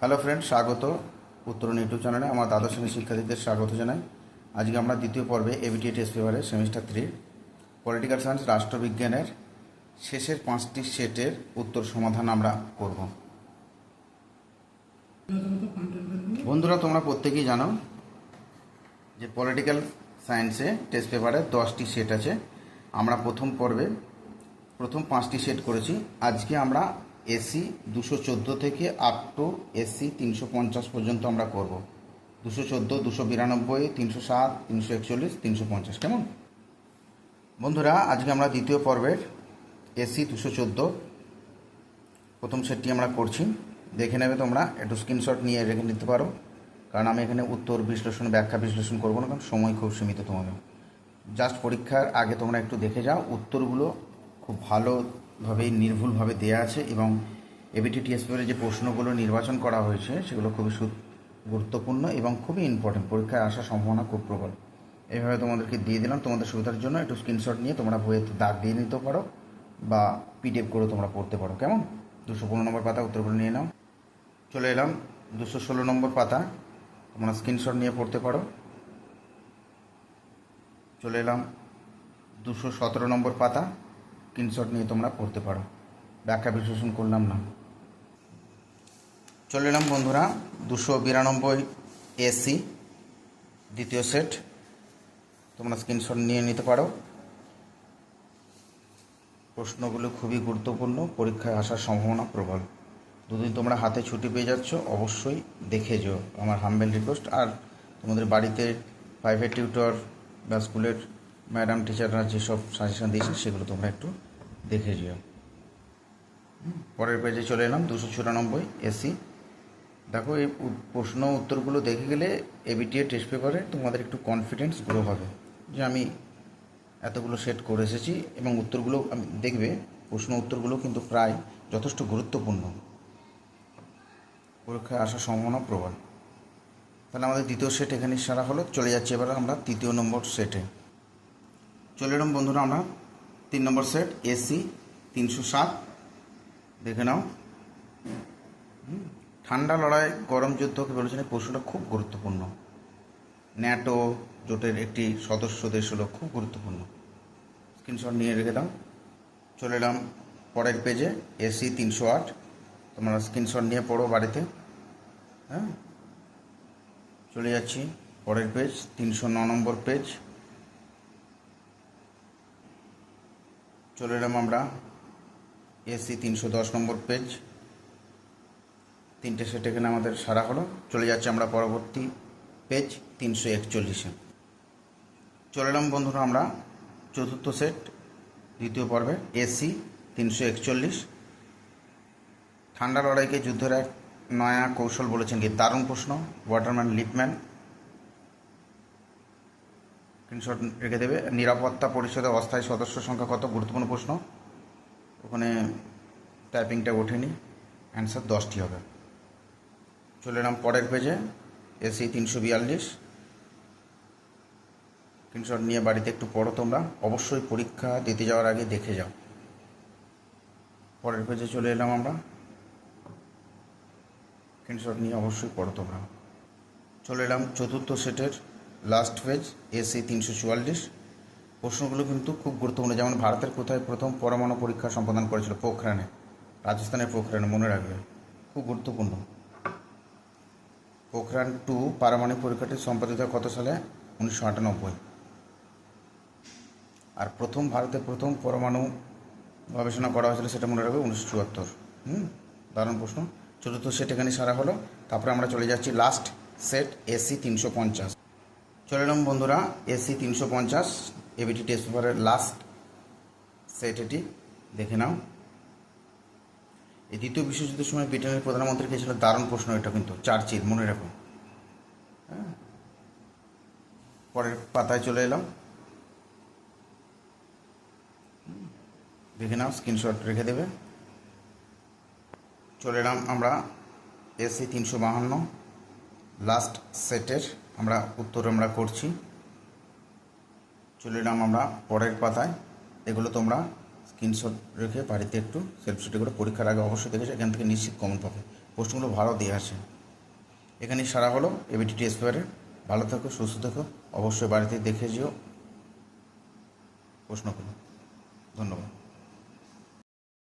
Hello friend স্বাগত উত্তরণ YouTube চ্যানেলে আমার দ্বাদশ শ্রেণির শিক্ষার্থীদের স্বাগত জানাই। আজকে আমরা দ্বিতীয় পর্বে এবিটি টেস্ট পেপারের সেমিস্টার থ্রি পলিটিক্যাল সায়েন্স রাষ্ট্রবিজ্ঞানের শেষের পাঁচটি সেটের উত্তর সমাধান আমরা করব। বন্ধুরা, তোমরা প্রত্যেকেই জানো যে পলিটিক্যাল সায়েন্সে টেস্ট পেপারে দশটি সেট আছে। আমরা প্রথম পর্বে প্রথম পাঁচটি সেট করেছি। আজকে আমরা এসি দুশো চোদ্দ থেকে আপ টু এসি তিনশো পঞ্চাশ পর্যন্ত আমরা করব। দুশো চোদ্দ, দুশো বিরানব্বই, তিনশো সাত, তিনশো একচল্লিশ, তিনশো পঞ্চাশ। কেমন? বন্ধুরা, আজকে আমরা দ্বিতীয় পর্বের এসি দুশো চোদ্দ প্রথম সেটটি আমরা করছি। দেখে নেবে তোমরা, একটু স্ক্রিনশট নিয়ে রেখে নিতে পারো। কারণ আমি এখানে উত্তর বিশ্লেষণ, ব্যাখ্যা বিশ্লেষণ করব না, কারণ সময় খুব সীমিত তোমাদের। জাস্ট পরীক্ষার আগে তোমরা একটু দেখে যাও, উত্তরগুলো খুব ভালোভাবেই নির্ভুলভাবে দেয়া আছে এবং এবিটি টিএসপির যে প্রশ্নগুলো নির্বাচন করা হয়েছে সেগুলো খুবই গুরুত্বপূর্ণ এবং খুবই ইম্পর্টেন্ট পরীক্ষায় আসার সম্ভাবনা খুব প্রবল। এইভাবে তোমাদেরকে দিয়ে দিলাম। তোমাদের সুবিধার জন্য একটু স্ক্রিনশট নিয়ে তোমরা বইয়েতে দাগ দিয়ে নিতে পারো বা পিডিএফ করে তোমরা পড়তে পারো। কেমন? দুশো পনেরো নম্বর পাতা উত্তরগুলো নিয়ে নাও। চলে এলাম দুশো ষোলো নম্বর পাতা। তোমরা স্ক্রিনশট নিয়ে পড়তে পারো। চলে এলাম দুশো সতেরো নম্বর পাতা। স্ক্রিনশট নিয়ে তোমরা পড়তে পারো। ব্যাখ্যা বিশ্লেষণ করলাম না। চলে এলাম বন্ধুরা, দুশো বিরানব্বই এসি দ্বিতীয় সেট তোমরা স্ক্রিনশট নিয়ে নিতে পারো। প্রশ্নগুলো খুবই গুরুত্বপূর্ণ, পরীক্ষায় আসার সম্ভাবনা প্রবল। দুদিন তোমরা হাতে ছুটি পেয়ে যাচ্ছ, অবশ্যই দেখে যেও। আমার হাম্বেল রিকোয়েস্ট আর তোমাদের বাড়িতে প্রাইভেট টিউটর বা স্কুলের ম্যাডাম, টিচাররা যেসব সাজেশন দিয়েছে, সেগুলো তোমরা একটু দেখে যেও। পরের পেজে চলে এলাম, দুশো চুরানব্বই এসি। দেখো, এই প্রশ্ন উত্তরগুলো দেখে গেলে এবিটিএ টেস্ট পেপারে তোমাদের একটু কনফিডেন্স গ্রো হবে। যে আমি এতগুলো সেট করে এসেছি এবং উত্তরগুলো আমি, দেখবে, প্রশ্ন উত্তরগুলো কিন্তু প্রায় যথেষ্ট গুরুত্বপূর্ণ। পরীক্ষায় আসার সম্ভাবনা প্রবল। তাহলে আমাদের দ্বিতীয় সেট এখানে সারা হলো, চলে যাচ্ছে এবার আমরা তৃতীয় নম্বর সেটে চলে এলাম বন্ধুরা আমরা। তিন নম্বর সেট এসি তিনশো সাত। দেখে নাও। ঠান্ডা লড়াই, গরম যুদ্ধকে বলেছেন? এই প্রশ্নটা খুব গুরুত্বপূর্ণ। ন্যাটো জোটের একটি সদস্য দেশ হলো, খুব গুরুত্বপূর্ণ। স্ক্রিনশট নিয়ে রেখে দাও। চলে এলাম পরের পেজে এসি তিনশো আট। তোমরা স্ক্রিনশট নিয়ে পড়ো বাড়িতে। হ্যাঁ? চলে যাচ্ছি পরের পেজ তিনশো ন নম্বর পেজ চলে এলাম আমরা এসি তিনশো দশ নম্বর পেজ। তিনটে সেট এখানে আমাদের সারা হলো। চলে যাচ্ছে আমরা পরবর্তী পেজ তিনশো একচল্লিশে। চলে এলাম বন্ধুরা আমরা চতুর্থ সেট, দ্বিতীয় পর্বে এসি তিনশো একচল্লিশ। ঠান্ডা লড়াইকে যুদ্ধের এক নয়া কৌশল বলেছেন কি? দারুণ প্রশ্ন, ওয়াটারম্যান লিপম্যান। স্ক্রিনশট রেখে দেবে। নিরাপত্তা পরিষদের অস্থায়ী সদস্য সংখ্যা কত? গুরুত্বপূর্ণ প্রশ্ন। ওখানে টাইপিংটা ওঠেনি। অ্যান্সার দশটি হবে। চলে এলাম পরের পেজে এসি তিনশো বিয়াল্লিশ। স্ক্রিনশট নিয়ে বাড়িতে একটু পড়ো তোমরা। অবশ্যই পরীক্ষা দিতে যাওয়ার আগে দেখে যাও। পরের পেজে চলে এলাম আমরা। স্ক্রিনশট নিয়ে অবশ্যই পড়ো তোমরা। চলে এলাম চতুর্থ সেটের লাস্ট পেজ এসি তিনশো চুয়াল্লিশ। প্রশ্নগুলো কিন্তু খুব গুরুত্বপূর্ণ। যেমন ভারতের কোথায় প্রথম পরমাণু পরীক্ষা সম্পাদন করেছিল? পোখরানে। রাজস্থানের পোখরানে, মনে রাখবে। খুব গুরুত্বপূর্ণ। পোখরান টু পারমাণবিক পরীক্ষাটি সম্পাদিত কত সালে? উনিশশো আটানব্বই। আর প্রথম ভারতে প্রথম পরমাণু গবেষণা করা হয়েছিল সেটা মনে রাখবে উনিশশো চুয়াত্তর। হুম, দারুণ প্রশ্ন। চতুর্থ সেট এখানে সারা হলো। তারপরে আমরা চলে যাচ্ছি লাস্ট সেট এসি তিনশো পঞ্চাশ। চলে এলাম বন্ধুরা এসি তিনশো পঞ্চাশ এবিটি টেস্ট পেপারের লাস্ট সেট এটি, দেখে নাও। এই দ্বিতীয় বিশ্বযুদ্ধের সময় ব্রিটেনের প্রধানমন্ত্রী ছিল দারুণ প্রশ্ন, এটা কিন্তু, চার্চিল, মনে রাখো। হ্যাঁ? পরের পাতায় চলে এলাম। দেখে নাও স্ক্রিনশট রেখে দেবে। চলে এলাম আমরা এসি তিনশো বাহান্ন লাস্ট সেটের আমরা উত্তর আমরা করছি। চলে এলাম আমরা পরের পাতায়। এগুলো তোমরা স্ক্রিনশট রেখে বাড়িতে একটু সেলফ স্টাডি করে পরীক্ষার আগে অবশ্যই দেখেছ এখান থেকে নিশ্চিত কমন পাবে। প্রশ্নগুলো ভালো দেওয়া আছে এখানেই সারা হলো এবিটি টেস্ট পেপারে ভালো থাকো, সুস্থ থাকো। অবশ্যই বাড়িতে দেখে যেও। প্রশ্ন ধন্যবাদ।